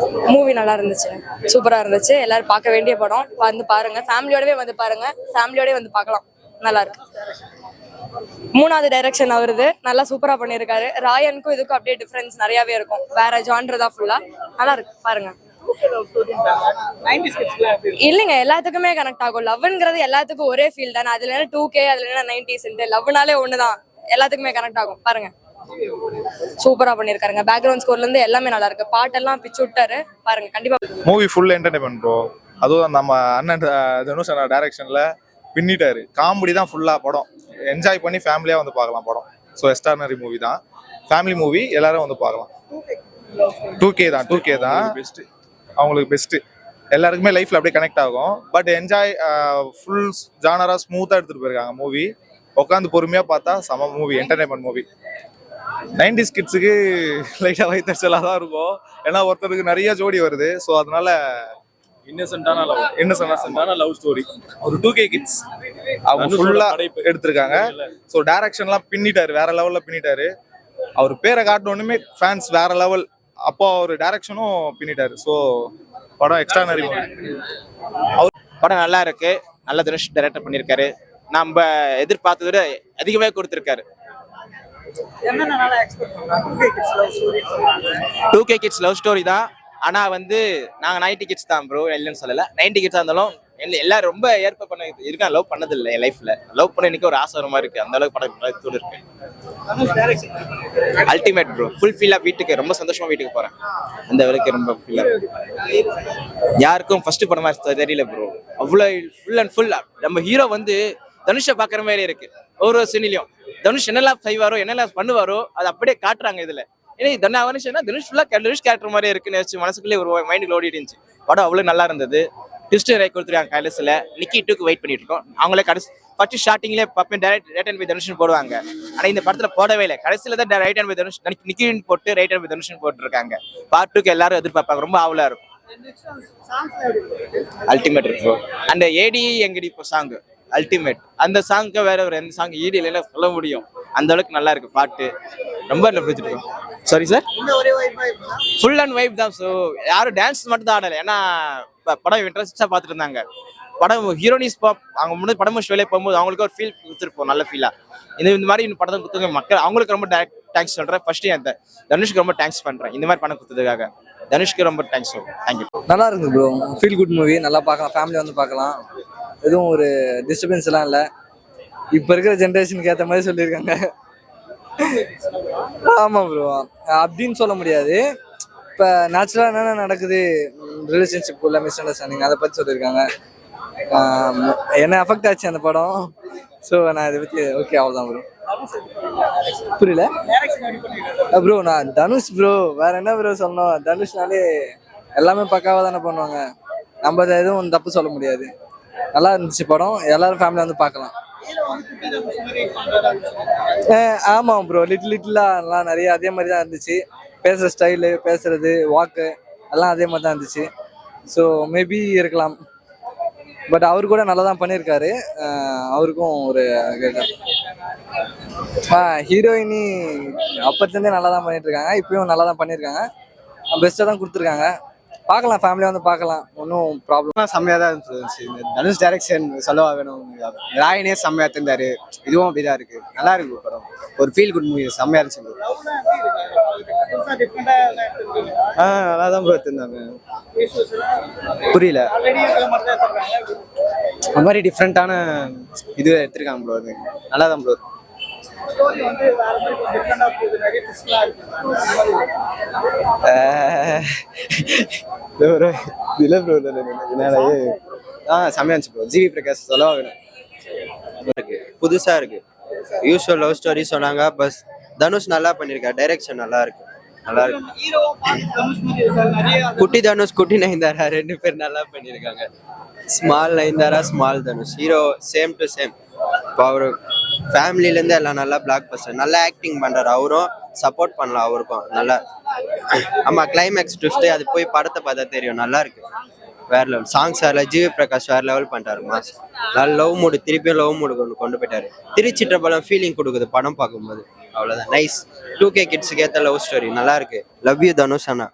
Movie நல்லா இருந்துச்சு. சூப்பரா இருந்துச்சு. எல்லாரும் பார்க்க வேண்டிய படம். வந்து பாருங்க. ஃபேமிலியோடவே வந்து பாருங்க. ஃபேமிலியோடவே வந்து பார்க்கலாம். நல்லா இருக்கு. மூணாவது டைரக்ஷன் அவருது. நல்லா சூப்பரா பண்ணியிருக்காரு. ராயனுக்கும் இதுக்கும் அப்படியே டிஃபரன்ஸ் நிறையவே இருக்கும். வேற ஜான்ரு தான் ஃபுல்லா நல்லா இருக்கு. பாருங்க. இல்லைங்க. எல்லாத்துக்குமே கனெக்ட் ஆகும். லவ்ங்கிறது எல்லாத்துக்கும் ஒரே ஃபீல் தானே. அதுல டூ கே அதுல நைன்டிஸ் லவ்னாலே ஒண்ணுதான். எல்லாத்துக்குமே கனெக்ட் ஆகும். பாருங்க. சூப்பரா பண்ணிருக்காருங்க. பேக்ரவுண்ட் ஸ்கோர்ல இருந்து எல்லாமே நல்லா இருக்கு. பாட்டெல்லாம் பிச்சு விட்டாரு. பாருங்க கண்டிப்பா. மூவி ஃபுல் என்டர்டைன்மெண்ட் ப்ரோ அதுவும் நம்ம அண்ணன் தனுஷ் அண்ணா டைரக்ஷன்ல பின்னிட்டாரு. காமெடி தான் ஃபுல்லா படம். என்ஜாய் பண்ணி ஃபேமிலியா வந்து பார்க்கலாம் படம். ஸோ எஸ்டார்னரி மூவி தான். ஃபேமிலி மூவி எல்லாரும் வந்து பார்க்கலாம். டூ கே தான் டூ கே தான். பெஸ்ட் அவங்களுக்கு பெஸ்ட் எல்லாருக்குமே லைஃப்ல அப்படியே கனெக்ட் ஆகும். பட் என்ஜாய் ஃபுல் ஜானரா ஸ்மூத்தா எடுத்துட்டு போயிருக்காங்க மூவி உட்காந்து பொறுமையா பார்த்தா செம மூவி என்டர்டைன்மெண்ட் மூவி நைன்டி கிட்ஸுக்கு லைட்டாக வயிற்றுச்சலாக தான் இருக்கும். ஏன்னா ஒருத்தருக்கு நிறைய ஜோடி வருது. ஸோ அதனால இன்னசென்ட்டான லவ் இன்னசென்ட்டான லவ் ஸ்டோரி ஒரு டூ கே கிட்ஸ் அவங்க தனுஷோட ஃபுல்லா படைப்பு. எடுத்திருக்காங்க. ஸோ டைரக்ஷன்லாம் பின்னிட்டாரு. வேற லெவல்ல பின்னிட்டாரு. அவர் பேரை காட்டணுமே ஃபேன்ஸ் வேற லெவல் அப்போ அவர் டைரக்ஷனும் பின்னிட்டாரு. ஸோ படம் எக்ஸ்ட்ரானரி படம் நல்லா இருக்கு. நல்ல தனுஷ் டைரக்டர் பண்ணியிருக்காரு. நம்ம எதிர்பார்த்ததை விட அதிகமே கொடுத்துருக்காரு. Two K kids love story தான். ஆனா வந்து நாங்க நைன்டி கிட்ஸ் தான் ப்ரோ இல்லைன்னு சொல்லல. நைன்டி கிட்ஸ் இருந்தாலும் எல்லா- எல்லாரும் ரொம்ப ஏற்ப பண்ண இருக்கான் லவ் பண்ணது இல்லை என் லைஃப்ல லவ் பண்ண இன்னைக்கு ஒரு ஆசை இருக்கு. அந்த அளவுக்கு படம் தூள் இருக்கு. அல்டிமேட் ப்ரோ ஃபுல் ஃபீலா வீட்டுக்கு ரொம்ப சந்தோஷமா வீட்டுக்கு போறேன். அந்த அளவுக்கு ரொம்ப ஃபீலா யாருக்கும் ஃபர்ஸ்ட் படமா தெரியல ப்ரோ அவ்வளோ ஃபுல் அண்ட் ஃபுல் நம்ம ஹீரோ வந்து தனுஷை பார்க்குற மாதிரி இருக்கு. ஒரு சீனிலையும் தனுஷ் என்னெல்லாம் செய்வாரோ என்னெல்லாம் பண்ணுவாரோ அது அப்படியே காட்டுறாங்க இதுல. ஏன்னா தனா தனுஷ்னா தனுஷ் ஃபுல்லாக தனுஷ் கேரக்டர் மாதிரி இருக்குன்னு வச்சு மனசுக்குள்ளே ஒரு மைண்டுக்குள்ள ஓடிட்டு இருந்துச்சு. படம் அவ்வளோ நல்லா இருந்தது. டிஸ்டர் ரைக் கொடுத்துருக்காங்க கைலஸில். நிக்கி டூக்கு வெயிட் பண்ணிட்டு இருக்கோம். அவங்களே கடைசி ஃபர்ஸ்ட் ஸ்டார்டிங்லேயே பப்பன் டேரக்ட் ரைட் அண்ட் பை தனுஷன் போடுவாங்க. ஆனால் இந்த படத்தில் போடவே இல்லை. கடைசியில் தான் ரைட் அண்ட் பை தனுஷ் நிக்கின்னு போட்டு ரைட் அண்ட் பை தனுஷன் போட்டுருக்காங்க. பார்ட் டூக்கு எல்லாரும் எதிர்பார்ப்பாங்க. ரொம்ப ஆவலாக இருக்கும். அல்டிமேட் இருக்கும் அந்த ஏடி எங்கடி இப்போ சாங் அல்டிமேட் அந்த சாங்க்கு வேற ஒரு எந்த சாங் ஈடு இல்லைன்னா சொல்ல முடியும். அந்த அளவுக்கு நல்லா இருக்கு பாட்டு. ரொம்ப நல்லா பிடிச்சிருக்கோம் sorry sir full and vibe தான் ஸோ யாரும் டான்ஸ் மட்டும் தான் ஆடலை. ஏன்னா படம் இன்ட்ரெஸ்டாக பார்த்துட்டு இருந்தாங்க. படம் ஹீரோனிஸ் அவங்க முன்னாடி படம் முடிச்சு வெளியே போகும்போது அவங்களுக்கு ஒரு ஃபீல் கொடுத்துருப்போம் நல்ல ஃபீலாக இந்த இந்த மாதிரி இந்த படம் கொடுத்துங்க மக்கள் அவங்களுக்கு ரொம்ப தேங்க்ஸ் சொல்கிறேன் ஃபர்ஸ்ட் அந்த தனுஷ்க்கு ரொம்ப தேங்க்ஸ் பண்ணுறேன் இந்த மாதிரி படம் கொடுத்ததுக்காக. தனுஷ்க்கு ரொம்ப தேங்க்ஸ் சொல்றேன் தேங்க்யூ நல்லா இருக்கு ப்ரோ ஃபீல் குட் மூவி நல்லா பார்க்கலாம். ஃபேமிலி வந்து பார்க்கலாம். எதுவும் ஒரு டிஸ்டர்பன்ஸ் எல்லாம் இல்லை. இப்போ இருக்கிற ஜென்ரேஷனுக்கு ஏற்ற மாதிரி சொல்லியிருக்காங்க. ஆமாம் ப்ரோ அப்படின்னு சொல்ல முடியாது. இப்போ நேச்சுரலாக என்னென்ன நடக்குது? ரிலேஷன்ஷிப் உள்ள மிஸ் அண்டர்ஸ்டாண்டிங் அதை பற்றி சொல்லியிருக்காங்க. என்ன அஃபெக்ட் ஆச்சு அந்த படம்? ஸோ நான் இதை பற்றி ஓகே அவ்வளோதான் ப்ரோ புரியல? ப்ரோ நான் தனுஷ் ப்ரோ வேற என்ன ப்ரோ சொல்லணும்? தனுஷ்னாலே எல்லாமே பக்காவாக தானே பண்ணுவாங்க. நம்ம எதுவும் தப்பு சொல்ல முடியாது. நல்லா இருந்துச்சு படம். எல்லாரும் ஃபேமிலியாக வந்து பார்க்கலாம். ஆமாம் ப்ரோ லிட்டில் லிட்டிலாக எல்லாம் நிறைய அதே மாதிரி தான் இருந்துச்சு. பேசுகிற ஸ்டைலு பேசுறது வாக்கு எல்லாம் அதே மாதிரி தான் இருந்துச்சு. ஸோ மேபி இருக்கலாம். பட் அவர் கூட நல்லா தான் பண்ணியிருக்காரு. அவருக்கும் ஒரு ஆ ஹீரோயினி அப்பத்துலேருந்தே நல்லா தான் பண்ணிட்டு இருக்காங்க. இப்பயும் நல்லா தான் பண்ணியிருக்காங்க. பெஸ்ட்டாக தான் கொடுத்துருக்காங்க. பார்க்கலாம் ஃபேமிலியாக வந்து பார்க்கலாம். ஒன்றும் ப்ராப்ளம் செம்மையா தான் இருந்துச்சு. இந்த தனுஷ் டைரக்ஷன் சொல்லவா வேணும்? ராயனே செம்மையா இருந்தாரு. இதுவும் அப்படிதான் இருக்கு. நல்லா இருக்கு படம். ஒரு ஃபீல் குட் மூவி செம்மையா இருந்துச்சு. ஆ நல்லா தான் ப்ரோ எடுத்திருந்தாங்க. புரியல. அந்த மாதிரி டிஃப்ரெண்ட்டான இது எடுத்திருக்காங்க ப்ரோ அது. நல்லா தான் ப்ரோ ப்ரோ இல்லை ப்ரோ என்னாலே ஆ செம்மையா இருந்துச்சு ப்ரோ ஜிவி பிரகாஷ் சொல்லவா புதுசா இருக்கு. யூஸ்வல் லவ் ஸ்டோரி சொன்னாங்க பஸ் தனுஷ் நல்லா பண்ணிருக்காரு டைரக்ஷன் நல்லா இருக்கு. நல்லா இருக்கு. குட்டி தனுஷ் குட்டி நயன்தாரா ரெண்டு பேர் நல்லா பண்ணிருக்காங்க. Small Nayanthara small Dhanush. Hero same to same இப்போ அவரு ஃபேமிலில இருந்து எல்லாம் நல்லா பிளாக் பஸ்டர் நல்லா ஆக்டிங் பண்றாரு. அவரும் சப்போர்ட் பண்ணலாம் அவருக்கும். நல்லா ஆமா கிளைமேக்ஸ் ட்விஸ்ட் அது போய் படத்தை பார்த்தா தெரியும். நல்லா இருக்கு. வேற லெவல் சாங்ஸ் வேற ஜிவி பிரகாஷ் வேற லெவல் பண்ணிட்டாரு மாஸ். நல்ல லவ் மூடு திருப்பியும் லவ் மூடு கொண்டு கொண்டு போயிட்டாரு. திருச்சிட்ட படம் ஃபீலிங் கொடுக்குது படம் பார்க்கும்போது. அவ்வளோதான் நைஸ் டூ கே கிட்ஸுக்கு ஏற்ற லவ் ஸ்டோரி நல்லா இருக்கு. Love you Dhanush Anna.